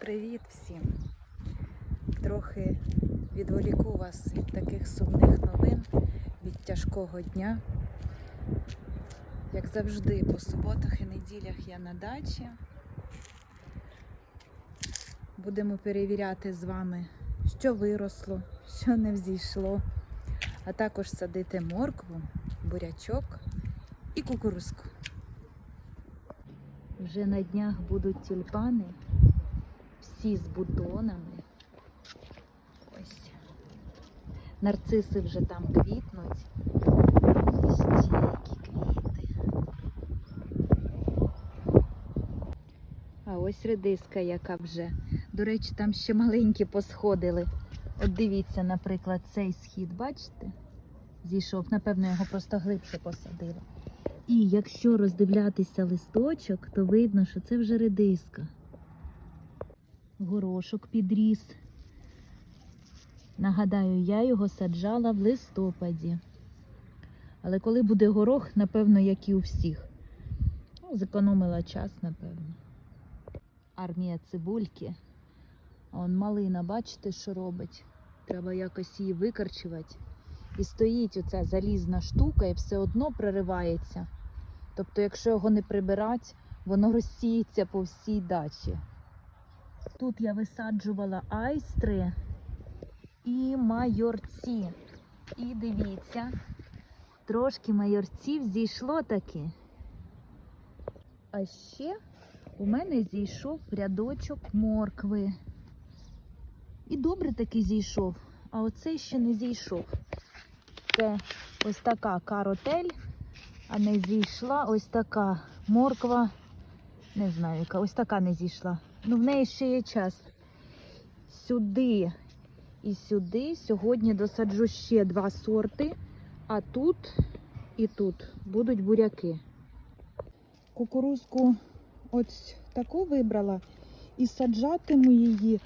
Привіт всім! Трохи відволіку вас від таких сумних новин, від тяжкого дня. Як завжди, по суботах і неділях я на дачі. Будемо перевіряти з вами, що виросло, що не взійшло, а також садити моркву, бурячок і кукурузку. Вже на днях будуть тюльпани всі з бутонами. Ось. Нарциси вже там квітнуть. Ось ці які квіти. А ось редиска, яка вже. До речі, там ще маленькі посходили. От дивіться, наприклад, цей схід, бачите? Зійшов, напевно, його просто глибше посадили. І якщо роздивлятися листочок, то видно, що це вже редиска. Горошок підріс. Нагадаю, я його саджала в листопаді. Але коли буде горох, напевно, як і у всіх. Ну, зекономила час, напевно. Армія цибульки. Он малина, бачите, що робить? Треба якось її викорчувати. І стоїть оця залізна штука і все одно проривається. Тобто, якщо його не прибирати, воно розсіється по всій дачі. Тут я висаджувала айстри і майорці. І дивіться, трошки майорців зійшло таки. А ще у мене зійшов рядочок моркви. І добре таки зійшов, а оцей ще не зійшов. Це ось така каротель, а не зійшла ось така морква. Не знаю, яка ось така не зійшла. Ну, в неї ще є час. Сюди і сюди. Сьогодні досаджу ще два сорти, а тут і тут будуть буряки. Кукурузку ось таку вибрала і саджатиму її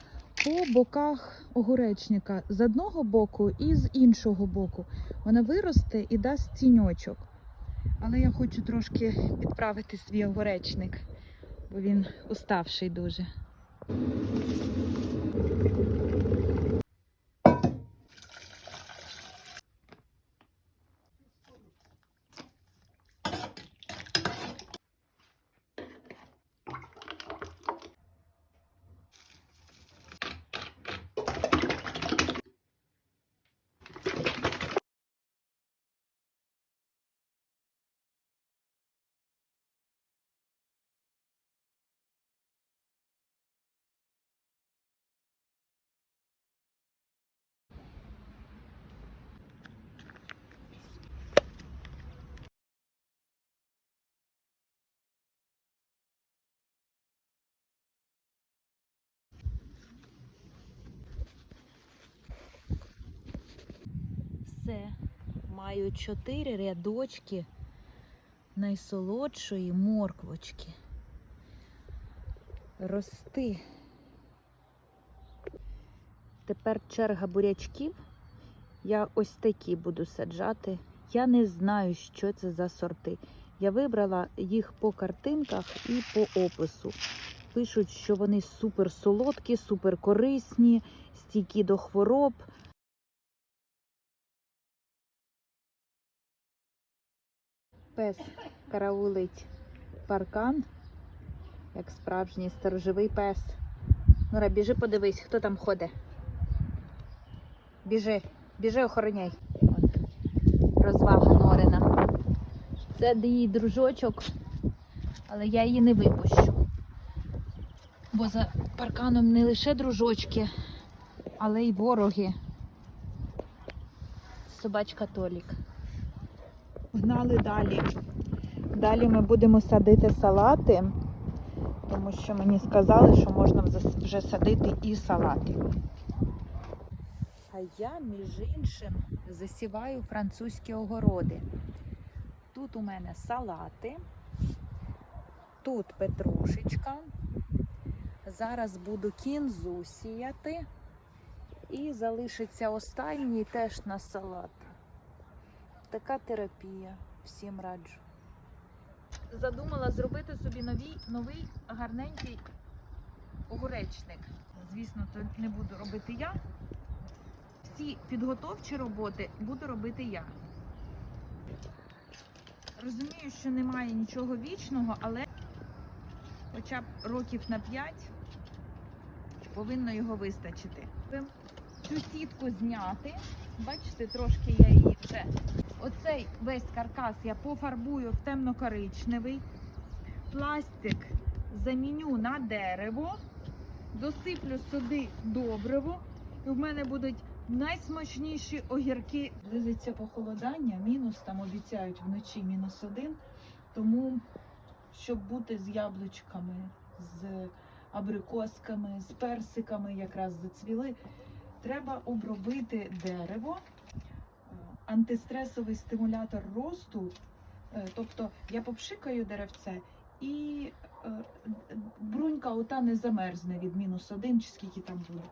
по боках огуречника з одного боку і з іншого боку. Вона виросте і дасть тіньочок. Але я хочу трошки підправити свій огуречник, він уставший дуже. Все. Маю чотири рядочки найсолодшої морквочки. Рости. Тепер черга бурячків. Я ось такі буду саджати. Я не знаю, що це за сорти. Я вибрала їх по картинках і по опису. Пишуть, що вони супер солодкі, супер корисні, стійкі до хвороб. Пес караулить паркан, як справжній сторожовий пес. Нора, біжи, подивись, хто там ходить. Біжи, біжи, охороняй. От. Розвага Норина. Це її дружочок, але я її не випущу. Бо за парканом не лише дружочки, але й вороги. Собачка Толік. Гнали далі. Далі ми будемо садити салати, тому що мені сказали, що можна вже садити і салати. А я, між іншим, засіваю французькі огороди. Тут у мене салати, тут петрушечка. Зараз буду кінзу сіяти. І залишиться останній теж на салат. Така терапія. Всім раджу. Задумала зробити собі новий, новий гарненький огуречник. Звісно, то не буду робити я. Всі підготовчі роботи буду робити я. Розумію, що немає нічого вічного, але хоча б років на 5 повинно його вистачити. Цю сітку зняти. Бачите, трошки я її. Оцей весь каркас я пофарбую в темно-коричневий. Пластик заміню на дерево, досиплю сюди добриво, і в мене будуть найсмачніші огірки. Близиться похолодання, мінус там обіцяють вночі мінус один. Тому, щоб бути з яблучками, з абрикосками, з персиками, якраз зацвіли, треба обробити дерево, антистресовий стимулятор росту. Е, Тобто я попшикаю деревце і е, брунька ота не замерзне від мінус один чи скільки там буде.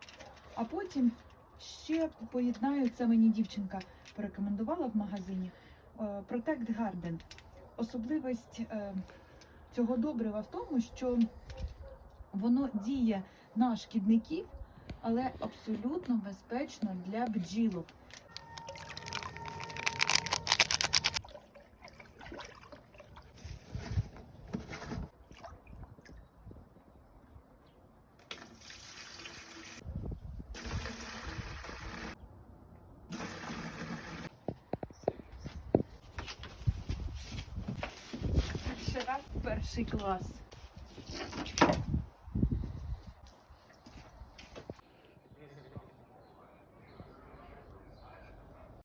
А потім ще поєднаю, це мені дівчинка порекомендувала в магазині е, Protect Garden. Особливість цього добрива в тому, що воно діє на шкідників, але абсолютно безпечно для бджілок. Перший раз перший клас.